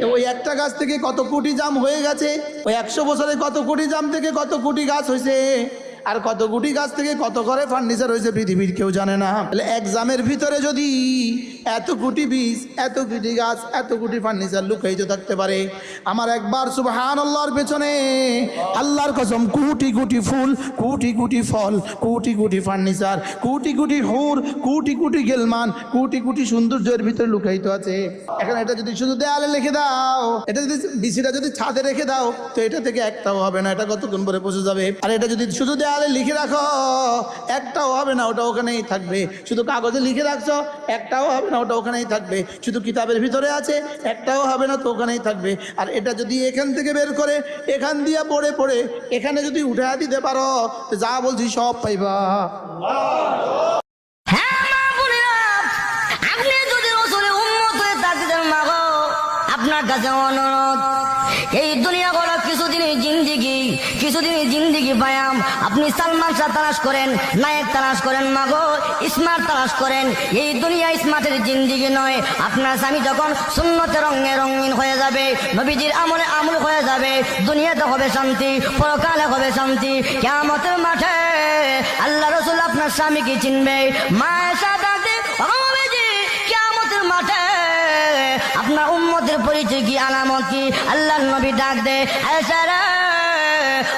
তো ওই একটা গাছ থেকে কত কোটি জাম হয়ে গেছে? ওই একশো বছরে কত কোটি জাম থেকে কত কোটি গাছ হয়েছে? আর কত কোটি গাছ থেকে কত করে ফার্নিচার হয়েছে পৃথিবীর কেউ জানে না। তাহলে এক জামের ভিতরে যদি এত কোটি বীজ, এত কোটি গাছ, এত কোটি ফার্নিচার লুকাইতে থাকতে পারে। আমার একবার সুবহান আল্লাহর পেছনে আল্লাহর কসম, কোটি কোটি ফুল, কোটি কোটি ফল, কোটি কোটি ফার্নিচার কোটি কোটি হুর, কোটি কোটি গেলমান, কোটি কোটি সৌন্দর্যের ভিতরে লুকাইত আছে। এখন এটা যদি শুধু দেয়ালে লিখে দাও, এটা যদি বিসিটা যদি ছাদে রেখে দাও, তো এটা থেকে একটাও হবে না, এটা কতক্ষণ পরে পৌঁছে যাবে? আর এটা যদি শুধু দেয়ালে লিখে রাখো, একটাও হবে না, ওটা ওখানেই থাকবে। শুধু কাগজে লিখে রাখছো, একটাও হবে না ওটা ওখানেই থাকবে। শুধু কিতাবের ভিতরে আছে, একটাও হবে না, তো ওখানেই থাকবে। আর এটা যদি এখান থেকে বের করে, এখান দিয়ে পড়ে পড়ে, এখানে যদি উঠে দিতে পারো যা বলছি সব পাইবা। হ্যাঁ আপনার কাছে অনুরোধ এই দুনিয়া বড় কিছুদিনই জিন্দিগি কিছুদিনই জিন্দিগি পায়াম আপনি সালমান শাহ তালাশ করেন, নায়ক তালাশ করেন, মাগো স্মার্ট তালাশ করেন। এই দুনিয়া স্মার্টের জিন্দিগি নয়। আপনার স্বামী যখন শূন্যতে রঙে রঙিন হয়ে যাবে, নবীজির আমলে আমল হয়ে যাবে, দুনিয়াতে হবে শান্তি, পরকালে হবে শান্তি। কেমতের মাঠে আল্লাহ রসুল আপনার স্বামীকে চিনবে? মায়ের সাথে কেমতের মাঠে আপনার উম্মতের পরিচয় কি, আলামত কি? আল্লাহ নবী ডাক দে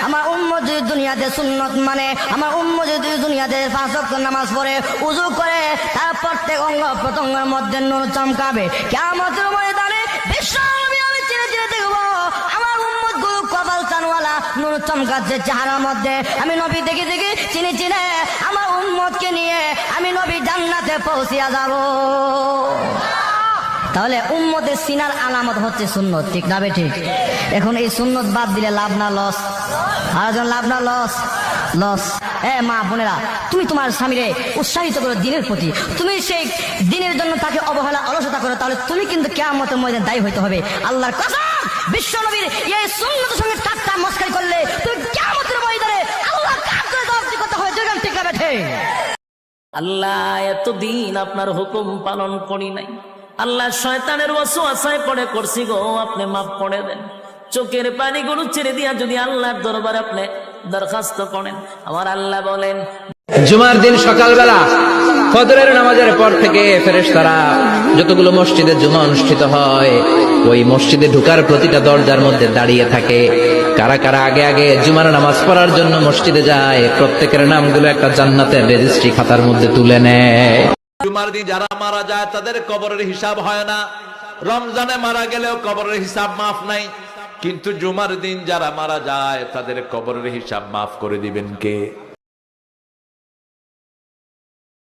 আমার উম্মত যদি দুনিয়াতে সুন্নত মানে আমার উম্মত যদি দুনিয়াতে পাঁচ নামাজ পড়ে, উজু করে, তার প্রত্যেক অঙ্গ প্রত্যঙ্গের মধ্যে নুর চমকাবে। কেমতের ময়দানে বিশ্ব আমি চিনে চিনে দেখব, আমার উম্মত গুরু কপাল চানওয়ালা, নুর চমকাচ্ছে চেহারার মধ্যে। আমি নবী দেখে দেখি চিনে চিনে আমার উম্মতকে নিয়ে আমি নবী জান্নাতে পৌঁছিয়া যাব। তাহলে উম্মতের সিনার আলামত হচ্ছে সুন্নত, ঠিক না ঠিক এখন এই সুন্নত বাদ দিলে লাভ না লস? আরেকজন, লাভ না লস? লস। এ মা বোনেরা, তুমি তোমার স্বামীরে উৎসাহিত করো দিনের প্রতি, তুমি সেই দিনের জন্য তাকে অবহেলা, অলসতা করো, তাহলে তুমি কিন্তু কেমন ময়দান দায়ী হইতে হবে। আল্লাহর কথা বিশ্ব নবীর এই সুন্নতের সঙ্গে ঠাট্টা মস্কারি করলে তুমি কেমন ময়দানে আল্লাহ কাজ করে জবাবদি ঠিক না আপনার হুকুম পালন করি নাই। আল্লাহ শয়তানের ওয়াসওয়াসায় পড়ে করছি গো, আপনি মাফ করে দেন। চোখের পানিগুলো ছেড়ে দিয়া যদি আল্লাহর দরবারে আপনি দরখাস্ত করেন, আমার আল্লাহ বলেন, জুমার দিন সকালবেলা ফজরের নামাজের পর থেকে ফেরেশতারা যতগুলো মসজিদে জুমা অনুষ্ঠিত হয়, ওই মসজিদে ঢুকার প্রতিটা দরজার মধ্যে দাঁড়িয়ে থাকে। কারা কারা আগে আগে জুমার নামাজ পড়ার জন্য মসজিদে যায়, প্রত্যেকের নামগুলো একটা জান্নাতের রেজিস্ট্রি খাতার মধ্যে তুলে নেয়। জুমার দিন যারা মারা যায়, তাদের কবরের হিসাব হয় না। রমজানে মারা গেলেও কবরের হিসাব মাফ নাই। কিন্তু জুমার দিন যারা মারা যায়, তাদের কবরের হিসাব মাফ করে দিবেন কে?